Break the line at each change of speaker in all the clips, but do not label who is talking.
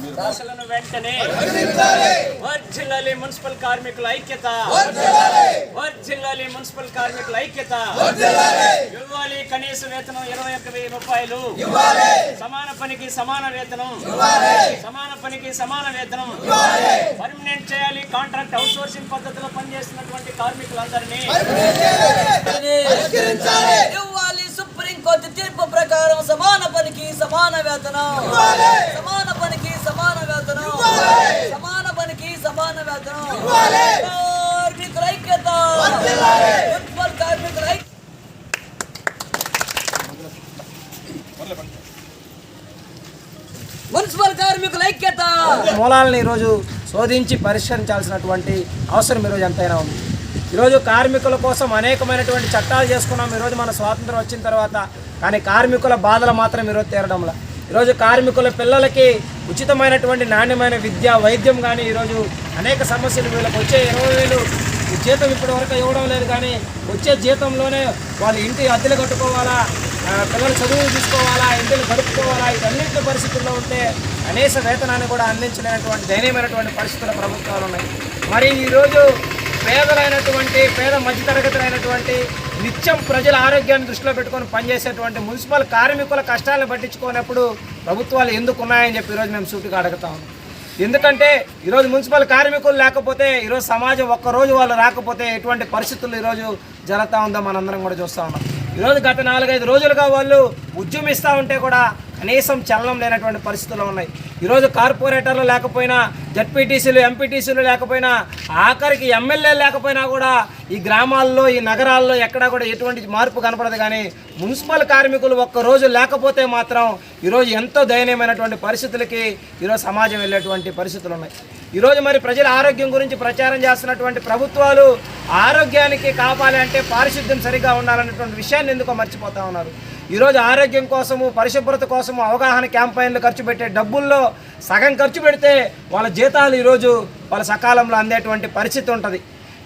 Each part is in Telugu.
మీరు
దశలను వెంటనే వర్ధిల్లాలి మున్సిపల్ కార్మికుల ఐక్యత. వర్ధిల్లాలి మున్సిపల్ కార్మికుల ఐక్యత. ఇవ్వాలి కనీస వేతనం ఇరవై ఒక్క వెయ్యి రూపాయలు. సమాన పనికి సమాన వేతనం. సమాన పనికి సమాన వేతనం. పర్మనెంట్ చేయాలి కాంట్రాక్ట్ అవుట్ సోర్సింగ్ పద్ధతిలో పనిచేస్తున్నటువంటి కార్మికులందరినీ.
ఇవ్వాలి సుప్రీం కోర్టు తీర్పు ప్రకారం సమాన పనికి సమాన వేతనం. సమాన పనికి సమాన వేతనం. కార్మికుల ఐక్యత. మున్సిపల్ కార్మికుల ఐక్యత మున్సిపల్ కార్మికుల ఐక్యత.
మూలాలను ఈరోజు శోధించి పరిష్కరించాల్సినటువంటి అవసరం ఈరోజు ఎంతైనా ఉంది. ఈరోజు కార్మికుల కోసం అనేకమైనటువంటి చట్టాలు చేసుకున్నాం. ఈరోజు మన స్వాతంత్రం వచ్చిన తర్వాత కానీ కార్మికుల బాధలు మాత్రం ఈరోజు తీరడంలా. ఈరోజు కార్మికుల పిల్లలకి ఉచితమైనటువంటి నాణ్యమైన విద్య వైద్యం కానీ ఈరోజు అనేక సమస్యలు వీళ్ళకి వచ్చే ఇరవై వేలు జీతం ఇప్పటి వరకు ఇవ్వడం లేదు కానీ వచ్చే జీతంలోనే వాళ్ళ ఇంటి అద్దెలు కట్టుకోవాలా పిల్లలు చదువు తీసుకోవాలా ఇంటిని గడుపుకోవాలా ఇవన్నింటి పరిస్థితుల్లో ఉంటే కనీస వేతనాన్ని కూడా అందించలేనటువంటి దయనీయమైనటువంటి పరిస్థితుల ప్రభుత్వాలు ఉన్నాయి. మరి ఈరోజు పేదలైనటువంటి పేద మధ్యతరగతులైనటువంటి నిత్యం ప్రజల ఆరోగ్యాన్ని దృష్టిలో పెట్టుకొని పనిచేసేటువంటి మున్సిపల్ కార్మికుల కష్టాలను పట్టించుకోనప్పుడు ప్రభుత్వాలు ఎందుకు ఉన్నాయని చెప్పి ఈరోజు మేము సూటిగా అడుగుతాం ఎందుకంటే ఈరోజు మున్సిపల్ కార్మికులు లేకపోతే ఈరోజు సమాజం ఒక్కరోజు వాళ్ళు రాకపోతే ఎటువంటి పరిస్థితులు ఈరోజు జరుగుతూ ఉందో మనందరం కూడా చూస్తూ ఉన్నాం. ఈరోజు గత నాలుగైదు రోజులుగా వాళ్ళు ఉద్యమిస్తూ ఉంటే కూడా కనీసం చలనం లేనటువంటి పరిస్థితులు ఉన్నాయి. ఈరోజు కార్పొరేటర్లు లేకపోయినా జడ్పీటీసీలు ఎంపీటీసీలు లేకపోయినా ఆఖరికి ఎమ్మెల్యే లేకపోయినా కూడా ఈ గ్రామాల్లో ఈ నగరాల్లో ఎక్కడా కూడా ఎటువంటి మార్పు కనపడదు. కానీ మున్సిపల్ కార్మికులు ఒక్కరోజు లేకపోతే మాత్రం ఈరోజు ఎంతో దయనీయమైనటువంటి పరిస్థితులకి ఈరోజు సమాజం వెళ్ళేటువంటి పరిస్థితులు ఉన్నాయి. ఈరోజు మరి ప్రజల ఆరోగ్యం గురించి ప్రచారం చేస్తున్నటువంటి ప్రభుత్వాలు ఆరోగ్యానికి కాపాలి అంటే పారిశుద్ధ్యం సరిగా ఉండాలనేటువంటి విషయాన్ని ఎందుకో మర్చిపోతా ఉన్నారు. ఈరోజు ఆరోగ్యం కోసము పరిశుభ్రత కోసము అవగాహన క్యాంపైన్లు ఖర్చు పెట్టే డబ్బుల్లో సగం ఖర్చు పెడితే వాళ్ళ జీతాలు ఈరోజు వాళ్ళ సకాలంలో అందేటువంటి పరిస్థితి ఉంటుంది.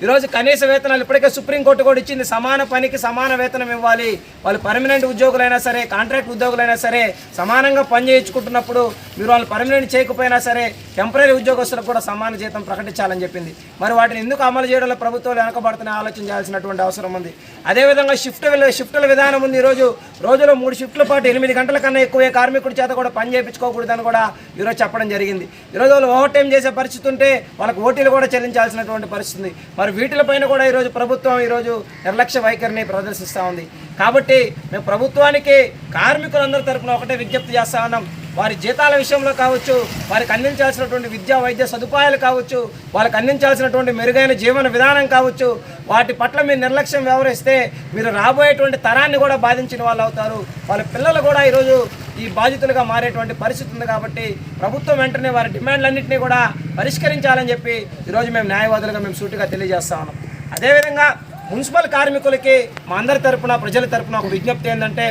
ఈరోజు కనీస వేతనాలు ఇప్పటికే సుప్రీంకోర్టు కూడా ఇచ్చింది. సమాన పనికి సమాన వేతనం ఇవ్వాలి. వాళ్ళు పర్మనెంట్ ఉద్యోగులైనా సరే కాంట్రాక్ట్ ఉద్యోగులైనా సరే సమానంగా పని చేయించుకుంటున్నప్పుడు మీరు వాళ్ళు పర్మనెంట్ చేయకపోయినా సరే టెంపరీ ఉద్యోగస్తులకు కూడా సమాన జీతం ప్రకటించాలని చెప్పింది. మరి వాటిని ఎందుకు అమలు చేయడంలో ప్రభుత్వాలు వెనకబడుతున్న ఆలోచన చేయాల్సినటువంటి అవసరం ఉంది. అదేవిధంగా షిఫ్ట్ షిఫ్టుల విధానం ఉంది. ఈరోజు రోజులో మూడు షిఫ్ట్ల పాటు ఎనిమిది గంటల కన్నా ఎక్కువే కార్మికుడి చేత కూడా పని చేయించుకోకూడదని కూడా ఈరోజు చెప్పడం జరిగింది. ఈరోజు వాళ్ళు ఓవర్ టైం చేసే పరిస్థితి ఉంటే వాళ్ళకి ఓటీలు కూడా చెల్లించాల్సినటువంటి పరిస్థితి మరి వీటిలపైన కూడా ఈరోజు ప్రభుత్వం ఈరోజు నిర్లక్ష్య వైఖరిని ప్రదర్శిస్తూ ఉంది. కాబట్టి మేము ప్రభుత్వానికి కార్మికులందరి తరపున ఒకటే విజ్ఞప్తి చేస్తా ఉన్నాం. వారి జీతాల విషయంలో కావచ్చు వారికి అందించాల్సినటువంటి విద్యా వైద్య సదుపాయాలు కావచ్చు వాళ్ళకి అందించాల్సినటువంటి మెరుగైన జీవన విధానం కావచ్చు వాటి పట్ల మీరు నిర్లక్ష్యం వ్యవహరిస్తే మీరు రాబోయేటువంటి తరాన్ని కూడా బాధించిన వాళ్ళు అవుతారు. వాళ్ళ పిల్లలు కూడా ఈరోజు ఈ బాధితులుగా మారేటువంటి పరిస్థితి ఉంది కాబట్టి ప్రభుత్వం వెంటనే వారి డిమాండ్లన్నింటినీ కూడా పరిష్కరించాలని చెప్పి ఈరోజు మేము న్యాయవాదులుగా మేము సూటిగా తెలియజేస్తా ఉన్నాం. అదేవిధంగా మున్సిపల్ కార్మికులకి మా అందరి తరపున ప్రజల తరపున ఒక విజ్ఞప్తి ఏంటంటే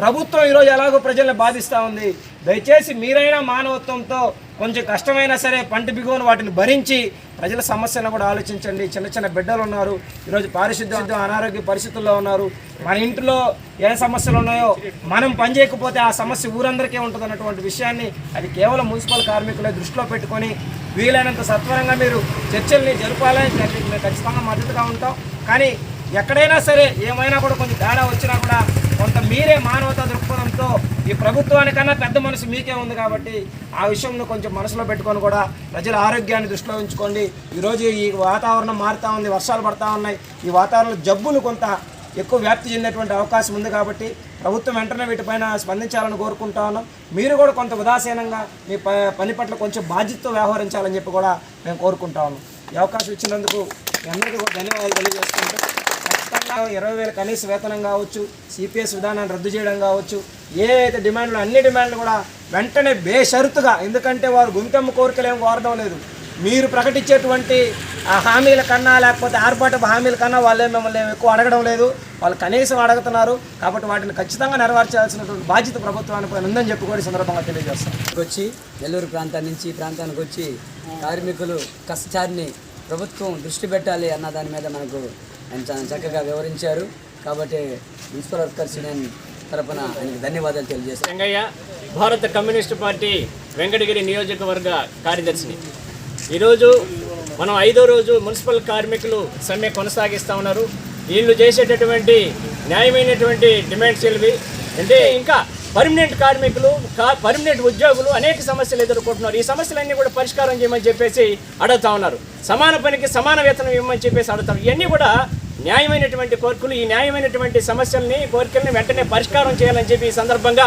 ప్రభుత్వం ఈరోజు ఎలాగో ప్రజల్ని బాధిస్తూ ఉంది. దయచేసి మీరైనా మానవత్వంతో కొంచెం కష్టమైనా సరే పంట బిగువను వాటిని భరించి ప్రజల సమస్యలను కూడా ఆలోచించండి. చిన్న చిన్న బిడ్డలు ఉన్నారు. ఈరోజు పారిశుద్ధ్యం అనారోగ్య పరిస్థితుల్లో ఉన్నారు. మన ఇంట్లో ఏ సమస్యలు ఉన్నాయో మనం పనిచేయకపోతే ఆ సమస్య ఊరందరికీ ఉంటుంది అన్నటువంటి విషయాన్ని అది కేవలం మున్సిపల్ కార్మికులే దృష్టిలో పెట్టుకొని వీలైనంత సత్వరంగా మీరు చర్చల్ని జరపాలని ఖచ్చితంగా మద్దతుగా ఉంటాం. కానీ ఎక్కడైనా సరే ఏమైనా కూడా కొంచెం తేడా వచ్చినా కూడా కొంత మీరే మానవతా దృక్పథంతో ఈ ప్రభుత్వానికన్నా పెద్ద మనసు మీకే ఉంది కాబట్టి ఆ విషయం కొంచెం మనసులో పెట్టుకొని కూడా ప్రజల ఆరోగ్యాన్ని దృష్టిలో ఉంచుకోండి. ఈరోజు ఈ వాతావరణం మారుతూ ఉంది వర్షాలు పడతా ఉన్నాయి. ఈ వాతావరణంలో జబ్బులు కొంత ఎక్కువ వ్యాప్తి చెందేటువంటి అవకాశం ఉంది కాబట్టి ప్రభుత్వం వెంటనే వీటిపైన స్పందించాలని కోరుకుంటా ఉన్నాం. మీరు కూడా కొంత ఉదాసీనంగా మీ ప పని పట్ల కొంచెం బాధ్యతతో వ్యవహరించాలని చెప్పి కూడా మేము కోరుకుంటా ఉన్నాం. ఈ అవకాశం ఇచ్చినందుకు మీ అందరికీ కూడా ధన్యవాదాలు తెలియజేసుకుంటూ ఇరవై వేల కనీస వేతనం కావచ్చు సిపిఎస్ విధానాన్ని రద్దు చేయడం కావచ్చు ఏ అయితే డిమాండ్లు అన్ని డిమాండ్లు కూడా వెంటనే బేషరతుగా ఎందుకంటే వారు గుంతెమ్మ కోరికలు ఏం కోరడం లేదు. మీరు ప్రకటించేటువంటి ఆ హామీల కన్నా లేకపోతే ఆర్భాటపు హామీల కన్నా వాళ్ళే మిమ్మల్ని ఎక్కువ అడగడం లేదు. వాళ్ళు కనీసం అడుగుతున్నారు కాబట్టి వాటిని ఖచ్చితంగా నెరవేర్చాల్సినటువంటి బాధ్యత ప్రభుత్వానికి ఉందని చెప్పి కూడా సందర్భంగా తెలియజేస్తాం.
వచ్చి నెల్లూరు ప్రాంతాన్ని నుంచి ఈ ప్రాంతానికి వచ్చి కార్మికులు కష్టాన్ని ప్రభుత్వం దృష్టి పెట్టాలి అన్న దాని మీద మనకు ఆయన చాలా చక్కగా వివరించారు. కాబట్టి మున్సిపల్ వర్కర్స్ యూనియన్ తరఫున ఆయనకు ధన్యవాదాలు తెలియజేస్తాను.
రంగయ్య భారత కమ్యూనిస్టు పార్టీ వెంకటగిరి నియోజకవర్గ కార్యదర్శిని. ఈరోజు మనం ఐదో రోజు మున్సిపల్ కార్మికులు సమ్మె కొనసాగిస్తూ ఉన్నారు. వీళ్ళు చేసేటటువంటి న్యాయమైనటువంటి డిమాండ్స్ ఇవి అంటే ఇంకా పర్మనెంట్ కార్మికులు కా- పర్మనెంట్ ఉద్యోగులు అనేక సమస్యలు ఎదుర్కొంటున్నారు. ఈ సమస్యలన్నీ కూడా పరిష్కారం చేయమని చెప్పేసి అడుగుతా ఉన్నారు. సమాన పనికి సమాన వేతనం ఇవ్వమని చెప్పేసి అడుగుతారు ఇవన్నీ కూడా న్యాయమైనటువంటి కోర్కులు ఈ న్యాయమైనటువంటి సమస్యల్ని కోరికల్ని వెంటనే పరిష్కారం చేయాలని చెప్పి ఈ సందర్భంగా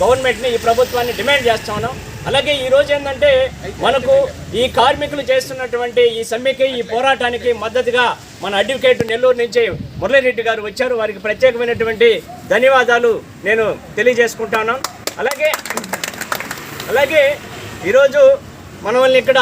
గవర్నమెంట్ని ఈ ప్రభుత్వాన్ని డిమాండ్ చేస్తా ఉన్నాం. అలాగే ఈరోజు ఏంటంటే మనకు ఈ కార్మికులు చేస్తున్నటువంటి ఈ సమ్మెకి ఈ పోరాటానికి మద్దతుగా మన అడ్వకేట్ నెల్లూరు నుంచి మురళీరెడ్డి గారు వచ్చారు. వారికి ప్రత్యేకమైనటువంటి ధన్యవాదాలు నేను తెలియజేసుకుంటాను అలాగే అలాగే ఈరోజు మనల్ని ఇక్కడ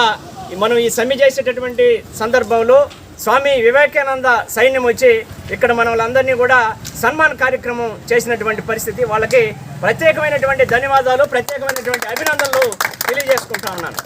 మనం ఈ సమ్మె చేసేటటువంటి సందర్భంలో స్వామి వివేకానంద సైన్యం వచ్చి ఇక్కడ మనల్ని కూడా సన్మాన్ కార్యక్రమం చేసినటువంటి పరిస్థితి. వాళ్ళకి ప్రత్యేకమైనటువంటి ధన్యవాదాలు ప్రత్యేకమైనటువంటి అభినందనలు తెలియజేసుకుంటా ఉన్నాను.